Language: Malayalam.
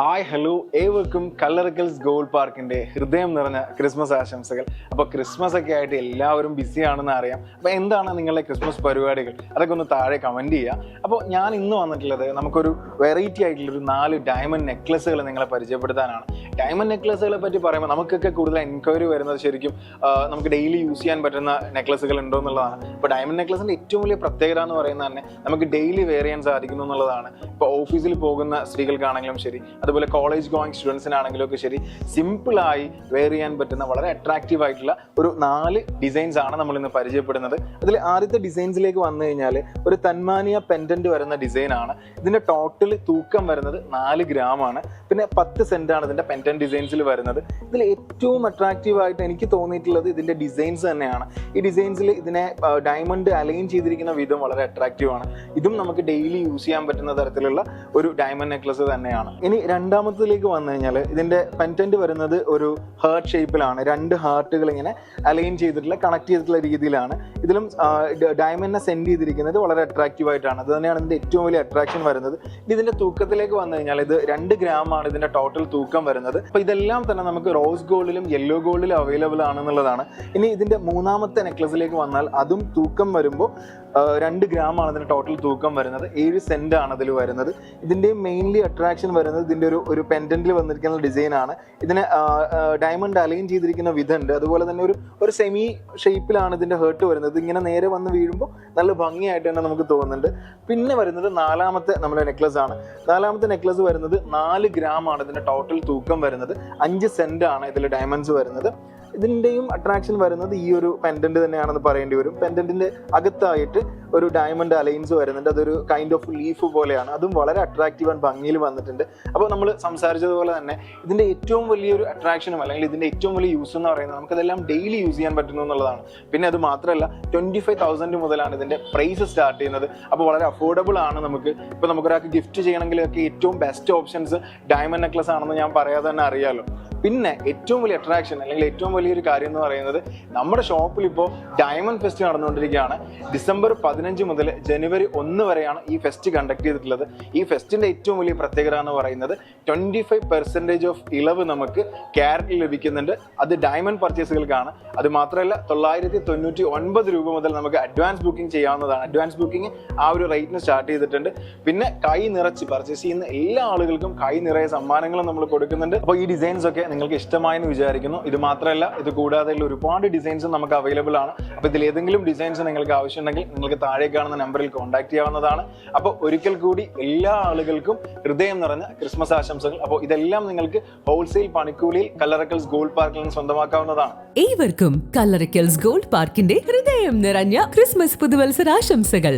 Hi hello. ഏവർക്കും കല്ലറിക്കൽസ് ഗോൾ പാർക്കിന്റെ ഹൃദയം നിറഞ്ഞ ക്രിസ്മസ് ആശംസകൾ. അപ്പോൾ ക്രിസ്മസ് ഒക്കെ ആയിട്ട് എല്ലാവരും ബിസി ആണെന്ന് അറിയാം. അപ്പോൾ എന്താണ് നിങ്ങളുടെ ക്രിസ്മസ് പരിപാടികൾ? അതൊക്കെ ഒന്ന് താഴെ കമന്റ് ചെയ്യുക അപ്പോൾ ഞാൻ ഇന്ന് വന്നിട്ടുള്ളത് നമുക്കൊരു വെറൈറ്റി ആയിട്ടുള്ളൊരു നാല് ഡയമണ്ട് നെക്ലസുകൾ നിങ്ങളെ പരിചയപ്പെടുത്താനാണ്. ഡയമണ്ട് നെക്ലസുകളെ പറ്റി പറയുമ്പോൾ നമുക്കൊക്കെ കൂടുതൽ എൻക്വയറി വരുന്നത് ശരിക്കും നമുക്ക് ഡെയിലി യൂസ് ചെയ്യാൻ പറ്റുന്ന നെക്ലസുകൾ ഉണ്ടോ എന്നുള്ളതാണ്. ഇപ്പോൾ ഡയമണ്ട് നെക്ലസിന്റെ ഏറ്റവും വലിയ പ്രത്യേകത എന്ന് പറയുന്നത് തന്നെ നമുക്ക് ഡെയിലി വെയർ ചെയ്യാൻ സാധിക്കുന്നു എന്നുള്ളതാണ്. ഇപ്പോൾ ഓഫീസിൽ പോകുന്ന സ്ത്രീകൾക്കാണെങ്കിലും ശരി അതുപോലെ കോളേജ് ഗോയിങ് സ്റ്റുഡൻസിനാണെങ്കിലും ഒക്കെ ശരി സിമ്പിളായി വെയർ ചെയ്യാൻ പറ്റുന്ന വളരെ അട്രാക്റ്റീവ് ആയിട്ടുള്ള ഒരു നാല് ഡിസൈൻസ് ആണ് നമ്മൾ ഇന്ന് പരിചയപ്പെടുന്നത്. അതിൽ ആദ്യത്തെ ഡിസൈൻസിലേക്ക് വന്നു കഴിഞ്ഞാൽ ഒരു തന്മാനിയ പെൻഡന്റ് വരുന്ന ഡിസൈനാണ് ആണ്. ഇതിന്റെ ടോട്ടൽ തൂക്കം വരുന്നത് നാല് ഗ്രാം ആണ്. പിന്നെ പത്ത് സെന്റ് ആണ് ഇതിന്റെ പെൻഡന്റ് ഡിസൈൻസിൽ വരുന്നത്. ഇതിൽ ഏറ്റവും അട്രാക്റ്റീവ് ആയിട്ട് എനിക്ക് തോന്നിയിട്ടുള്ളത് ഇതിന്റെ ഡിസൈൻസ് തന്നെയാണ്. ഈ ഡിസൈൻസിൽ ഇതിനെ ഡയമണ്ട് അലൈൻ ചെയ്തിരിക്കുന്ന വിധം വളരെ അട്രാക്റ്റീവ് ആണ്. ഇതും നമുക്ക് ഡെയിലി യൂസ് ചെയ്യാൻ പറ്റുന്ന തരത്തിലുള്ള ഒരു ഡയമണ്ട് നെക്ലസ് തന്നെയാണ്. ഇനി രണ്ടാമത്തേക്ക് വന്നു കഴിഞ്ഞാൽ ഇതിന്റെ പെന്റന്റ് വരുന്നത് ഒരു ഹേർട്ട് ഷേപ്പിലാണ് രണ്ട് ഹാർട്ടുകൾ ഇങ്ങനെ അലൈൻ ചെയ്തിട്ടുള്ള കണക്ട് ചെയ്തിട്ടുള്ള രീതിയിലാണ്. ഇതിലും ഡയമണ്ടിനെ സെൻഡ് ചെയ്തിരിക്കുന്നത് വളരെ അട്രാക്റ്റീവ് ആയിട്ടാണ്. അത് തന്നെയാണ് ഇതിന്റെ ഏറ്റവും വലിയ അട്രാക്ഷൻ വരുന്നത്. ഇനി ഇതിന്റെ തൂക്കത്തിലേക്ക് വന്നു കഴിഞ്ഞാൽ ഇത് രണ്ട് ഗ്രാം ആണ് ഇതിന്റെ ടോട്ടൽ തൂക്കം വരുന്നത്. അപ്പൊ ഇതെല്ലാം തന്നെ നമുക്ക് റോസ് ഗോൾഡിലും യെല്ലോ ഗോൾഡിലും അവൈലബിൾ ആണെന്നുള്ളതാണ്. ഇനി ഇതിന്റെ മൂന്നാമത്തെ നെക്ലസിലേക്ക് വന്നാൽ അതും തൂക്കം വരുമ്പോൾ രണ്ട് ഗ്രാം ആണ് ഇതിന്റെ ടോട്ടൽ തൂക്കം വരുന്നത്. ഏഴ് സെന്റ് ആണ് അതിൽ വരുന്നത്. ഇതിന്റെ മെയിൻലി അട്രാക്ഷൻ വരുന്നത് ഇതിന്റെ ഒരു ഒരു പെൻഡന്റിൽ വന്നിരിക്കുന്ന ഡിസൈൻ ആണ്. ഇതിനെ ഡയമണ്ട് അലൈൻ ചെയ്തിരിക്കുന്ന വിധമുണ്ട്. അതുപോലെ തന്നെ ഒരു ഒരു സെമി ഷേപ്പിലാണ് ഇതിന്റെ ഹേർട്ട് വരുന്നത്. ഇങ്ങനെ നേരെ വന്ന് വീഴുമ്പോൾ നല്ല ഭംഗിയായിട്ട് തന്നെ നമുക്ക് തോന്നുന്നുണ്ട്. പിന്നെ വരുന്നത് നാലാമത്തെ നമ്മുടെ നെക്ലസ് ആണ്. നാലാമത്തെ നെക്ലസ് വരുന്നത് നാല് ഗ്രാം ആണ് ഇതിന്റെ ടോട്ടൽ തൂക്കം വരുന്നത്. അഞ്ച് സെന്റ് ആണ് ഇതിൽ ഡയമണ്ട്സ് വരുന്നത്. ഇതിന്റെയും അട്രാക്ഷൻ വരുന്നത് ഈ ഒരു പെൻഡന്റ് തന്നെയാണെന്ന് പറയേണ്ടി വരും. പെൻഡന്റിന്റെ അകത്തായിട്ട് ഒരു ഡയമണ്ട് അലൈൻസ് വരുന്നുണ്ട്. അതൊരു കൈൻഡ് ഓഫ് ലീഫ് പോലെയാണ്. അതും വളരെ അട്രാക്റ്റീവ് ആൻഡ് ഭംഗിയിൽ വന്നിട്ടുണ്ട്. അപ്പോൾ നമ്മൾ സംസാരിച്ചതുപോലെ തന്നെ ഇതിന്റെ ഏറ്റവും വലിയൊരു അട്രാക്ഷനും അല്ലെങ്കിൽ ഇതിന്റെ ഏറ്റവും വലിയ യൂസ് എന്ന് പറയുന്നത് നമുക്കതെല്ലാം ഡെയിലി യൂസ് ചെയ്യാൻ പറ്റുന്നു എന്നുള്ളതാണ്. പിന്നെ അത് മാത്രമല്ല ട്വന്റി ഫൈവ് തൗസൻഡ് മുതലാണ് ഇതിന്റെ പ്രൈസ് സ്റ്റാർട്ട് ചെയ്യുന്നത്. അപ്പോൾ വളരെ അഫോർഡബിൾ ആണ് നമുക്ക്. ഇപ്പോൾ നമുക്കൊരാൾക്ക് ഗിഫ്റ്റ് ചെയ്യണമെങ്കിലൊക്കെ ഏറ്റവും ബെസ്റ്റ് ഓപ്ഷൻസ് ഡയമണ്ട് നെക്ലസ് ആണെന്ന് ഞാൻ പറയാതെ തന്നെ അറിയാലോ. പിന്നെ ഏറ്റവും വലിയ അട്രാക്ഷൻ അല്ലെങ്കിൽ ഏറ്റവും വലിയൊരു കാര്യം എന്ന് പറയുന്നത് നമ്മുടെ ഷോപ്പിൽ ഇപ്പോൾ ഡയമണ്ട് ഫെസ്റ്റ് നടന്നുകൊണ്ടിരിക്കുകയാണ്. ഡിസംബർ പതിനഞ്ച് മുതൽ ജനുവരി ഒന്ന് വരെയാണ് ഈ ഫെസ്റ്റ് കണ്ടക്ട് ചെയ്തിട്ടുള്ളത്. ഈ ഫെസ്റ്റിന്റെ ഏറ്റവും വലിയ പ്രത്യേകത എന്ന് പറയുന്നത് ട്വന്റി ഫൈവ് പെർസെന്റേജ് ഓഫ് ഇളവ് നമുക്ക് ക്യാരറ്റിൽ ലഭിക്കുന്നുണ്ട്. അത് ഡയമണ്ട് പർച്ചേസുകൾക്കാണ് അത് മാത്രമല്ല തൊള്ളായിരത്തി തൊണ്ണൂറ്റി ഒൻപത് രൂപ മുതൽ നമുക്ക് അഡ്വാൻസ് ബുക്കിംഗ് ചെയ്യാവുന്നതാണ്. അഡ്വാൻസ് ബുക്കിംഗ് ആ ഒരു റേറ്റിന് സ്റ്റാർട്ട് ചെയ്തിട്ടുണ്ട്. പിന്നെ കൈ നിറച്ച് പർച്ചേസ് ചെയ്യുന്ന എല്ലാ ആളുകൾക്കും കൈ നിറയെ സമ്മാനങ്ങളും നമ്മൾ കൊടുക്കുന്നുണ്ട്. അപ്പോൾ ഈ ഡിസൈൻസ് ഒക്കെ നിങ്ങൾക്ക് ഇഷ്ടമായെന്ന് വിചാരിക്കുന്നു. ഇത് മാത്രമല്ല ഇത് കൂടാതെ ഒരുപാട് ഡിസൈൻസ് നമുക്ക് അവൈലബിൾ ആണ്. അപ്പോൾ ഇതിൽ ഏതെങ്കിലും ഡിസൈൻസ് നിങ്ങൾക്ക് ആവശ്യമുണ്ടെങ്കിൽ നിങ്ങൾക്ക് താഴെ കാണുന്ന നമ്പറിൽ കോൺടാക്ട് ചെയ്യാവുന്നതാണ്. അപ്പോൾ ഒരിക്കൽ കൂടി എല്ലാ ആളുകൾക്കും ഹൃദയം നിറഞ്ഞ ക്രിസ്മസ് ആശംസകൾ. അപ്പോൾ ഇതെല്ലാം നിങ്ങൾക്ക് ഹോൾസെയിൽ പണിക്കൂലിയിൽ കല്ലറക്കൽസ് ഗോൾഡ് പാർക്കിൽ നിന്ന് സ്വന്തമാക്കാവുന്നതാണ്. ഏവർക്കും കല്ലറക്കൽസ് ഗോൾഡ് പാർക്കിന്റെ ഹൃദയം നിറഞ്ഞ ക്രിസ്മസ് പുതുവത്സരാശംസകൾ.